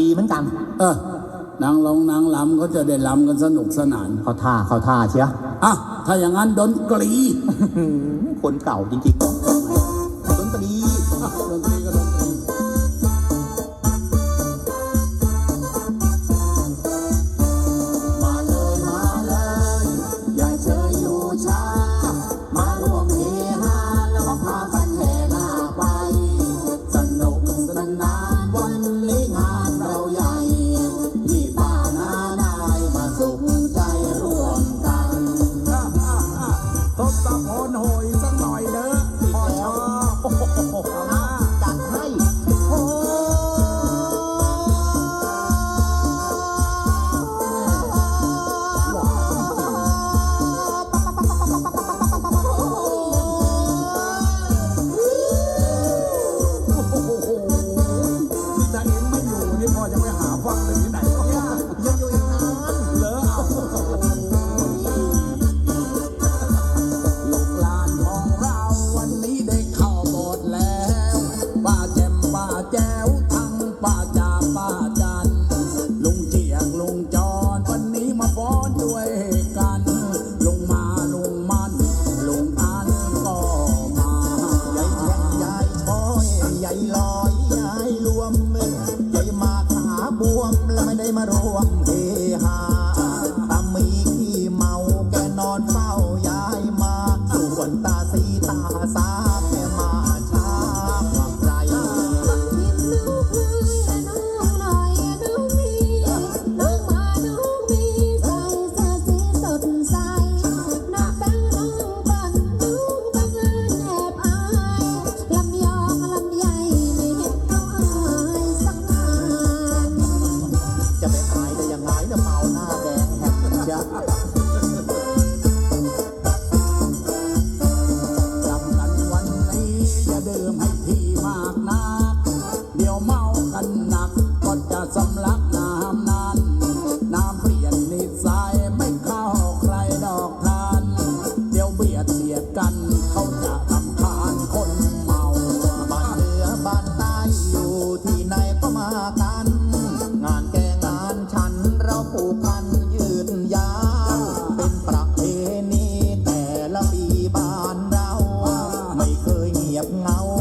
ดีเหมือนกัน เออนางลองนางลำก็จะได้ลำกันสนุกสนาน เขาท่าเขาท่าเชียวอะ ถ้าอย่างนั้นดนตรี คนเก่าจริงๆ ดนตรีดนตรีก็ดนตรีมาเลยมาเลย อย่าเธออยู่ชามารวมเฮฮาแล้วก็พากันเฮหน้าไสนุกสนานวันนี้ 暗害生来。 จำกันวันนี้อย่าดื่มให้ทีมากนัก เดี๋ยวเมากันหนักก็จะสำลัก 咬我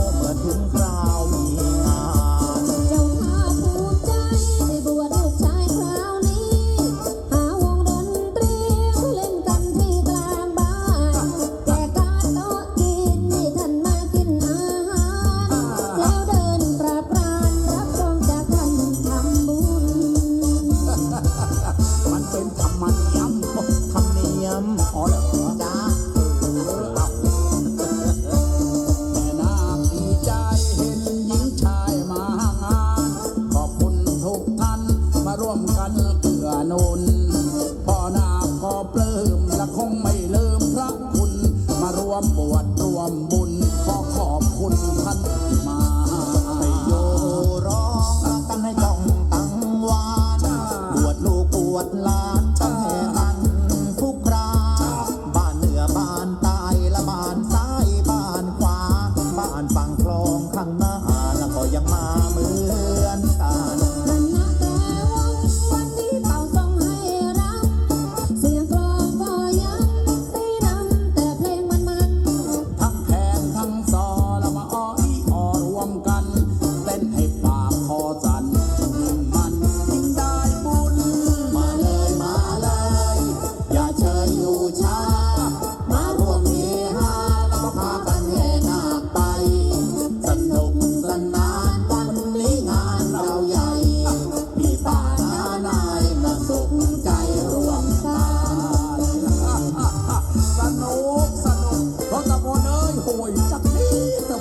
boy. Suck me